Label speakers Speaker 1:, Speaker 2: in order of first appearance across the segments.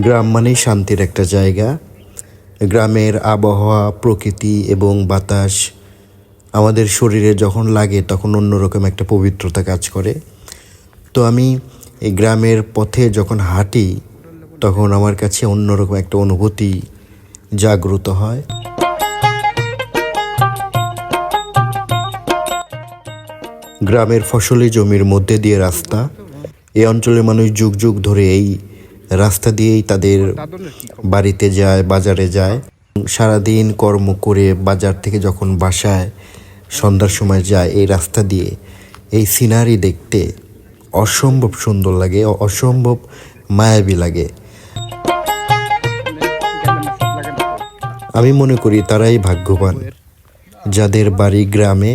Speaker 1: গ্রাম মানেই শান্তির একটা জায়গা। গ্রামের আবহাওয়া, প্রকৃতি এবং বাতাস আমাদের শরীরে যখন লাগে তখন অন্যরকম একটা পবিত্রতা কাজ করে। তো আমি এই গ্রামের পথে যখন হাঁটি তখন আমার কাছে অন্যরকম একটা অনুভূতি জাগ্রত হয়। গ্রামের ফসলি জমির মধ্যে দিয়ে রাস্তা। এই অঞ্চলের মানুষ যুগ যুগ ধরে এই রাস্তা দিয়েই তাদের বাড়িতে যায়, বাজারে যায়। সারাদিন কর্ম করে বাজার থেকে যখন বাসায় সন্ধ্যার সময় যায় এই রাস্তা দিয়ে, এই সিনারি দেখতে অসম্ভব সুন্দর লাগে, অসম্ভব মায়াবী লাগে। আমি মনে করি তারাই ভাগ্যবান, যাদের বাড়ি গ্রামে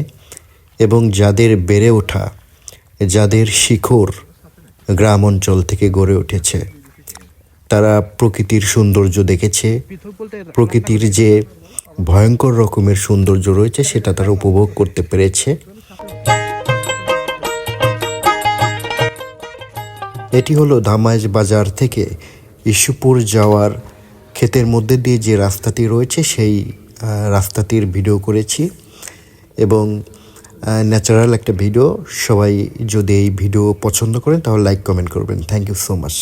Speaker 1: এবং যাদের বেড়ে ওঠা, যাদের শিখর গ্রাম অঞ্চল থেকে গড়ে উঠেছে। তারা প্রকৃতির সৌন্দর্য দেখেছে। প্রকৃতির যে ভয়ঙ্কর রকমের সৌন্দর্য রয়েছে, সেটা তারা উপভোগ করতে পেরেছে। এটি হলো ধামাইজ বাজার থেকে ইস্যুপুর যাওয়ার ক্ষেতের মধ্যে দিয়ে যে রাস্তাটি রয়েছে, সেই রাস্তাটির ভিডিও করেছি। এবং ন্যাচারাল একটা ভিডিও। সবাই যদি এই ভিডিও পছন্দ করেন, তাহলে লাইক, কমেন্ট করবেন। Thank you so much.